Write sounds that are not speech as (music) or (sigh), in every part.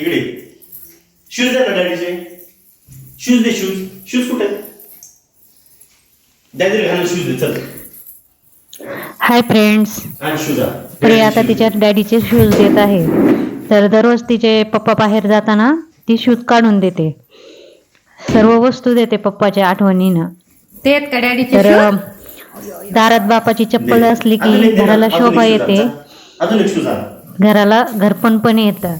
इकडे. शूज आहे ना डॅडीचे शूज दे शूज शूज कुठे? डॅडी घालून शूज दे चल. हाय फ्रेंड्स आणि शूज. प्रिया आता. तिच्या डॅडीचे शूज देत आहे. तर दररोज तिचे पप्पा बाहेर जाताना ती शूज काढून देते. सर्व वस्तू देते पप्पाच्या आठवणीनं. ते आहेत का डॅडीचे तर? दारात बापाची चप्पल. असली की घराला शोभा येते. चल. अजून एक शूज आण घराला घरपण पण येतं.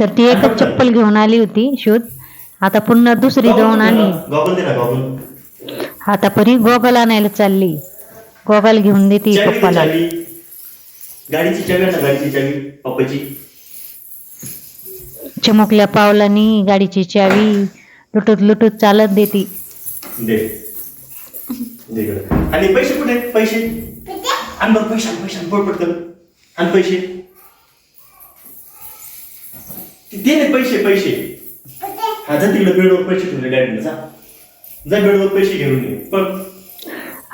तर ती एकच चप्पल घेऊन आली होती शूज आता पुन्हा दुसरी जाऊन आली. आता परी गोगल आणायला चालली. गोगल घेऊन देते पप्पाला. चावी. गाडीची चावी आहे ना गाडीची चावी पप्पाची. चमकल्या पावलानी गाडीची चावी लुटूत लुटूत चालत देती. दे. आणि पैसे कुठे? पैसे? आण पैसे पैसे आण पैसे. दे ना पैसे पैसे. हा जा तिकडे बेडवर पैसे ठेवले डॅडीने जा. जा बेडवर पैसे घेऊन ये. पण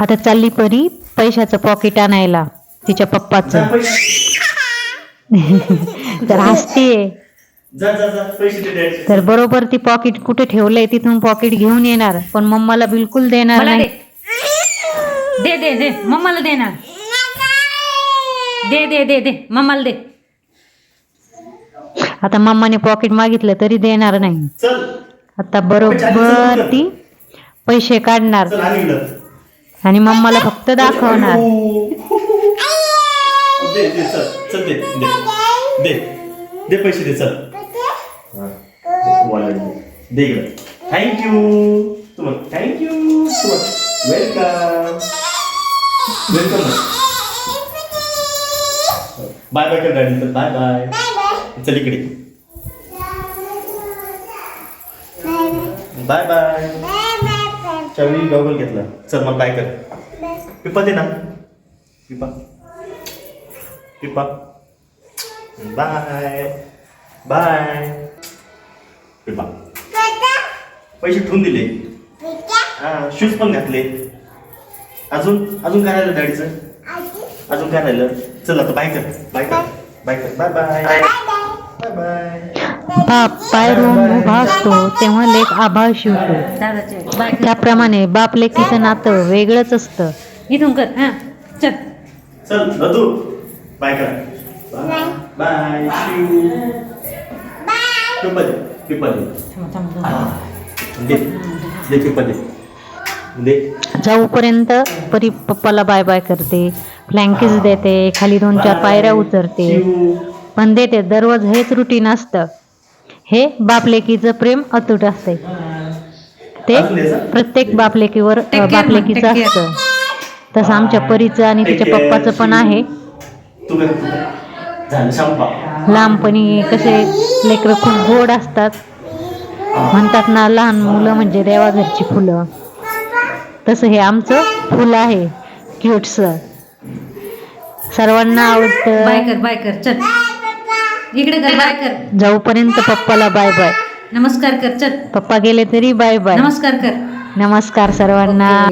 आता चालली परी पैशाचं पॉकेट आणायला तिच्या जा पप्पाचं पैसे. (laughs) तर हसतीये. जा जा जा पैसे दे तर बरोबर ती पॉकेट कुठे ठेवलंय तिथून पॉकेट घेऊन येणार. पण मम्माला बिलकुल देणार मला नाही. दे. दे दे दे. मम्माला दे ना दे दे दे दे. मम्माला दे. आता मम्माने पॉकेट मागितलं तरी देणार नाही. चल. आता बरोबर ती पैसे काढणार. चल आणि इकडं. आणि मम्माला फक्त दाखवणार. दे दे चल चल दे दे. दे दे पैसे दे चल. हा, दे, wallet दे. दे इकडं. थँक्यू तुम्हाला थँक्यू तुम्हाला. वेलकम वेलकम बाय बाय कर बाय बाय चल इकडे. बाय बाय चावी गॉगल घेतला. चल मग बाय कर. पिपा दे ना. पिपा. पिपा. बाय बाय पिपा. पैसे ठेवून दिले. हा शूज पण घातले. अजून अजून काय राहिलं दाडीचं अजून काय राहिलं? चल आता बाय कर. बाय कर. बाय कर. बाय बाय बाय बाप पायरून उभा असतो तेव्हा लेख आभाळ शिवतो. त्याप्रमाणे बाप लेकीचं नातं वेगळंच असतं. इथून कर हा चल. चल बाय कर. बाय शिव. हा. जाऊपर्यंत परी पप्पाला बाय बाय करते फ्लँकीज देते खाली दोन चार पायऱ्या उतरते पण देते दररोज हेच रुटीन असतं. हे बाप लेकीचं प्रेम अतूट असते ते? प्रत्येक बाप लेकीवर Take care, बाप mom, लेकीचं take care. असतं. तसं आमच्या परीचं आणि तिच्या पप्पाचं पण. आहे. लहानपणी कसे लेकरं खूप गोड असतात. म्हणतात ना लहान मुलं म्हणजे देवाघरची फुलं. तसं हे आमचं फुल आहे. क्यूटचं सर्वांना आवडतं. कर बाय कर चल. इकडे कर बाय कर. जाऊपर्यंत पप्पाला बाय बाय नमस्कार कर चल. पप्पा गेले तरी बाय बाय नमस्कार कर. नमस्कार सर्वांना.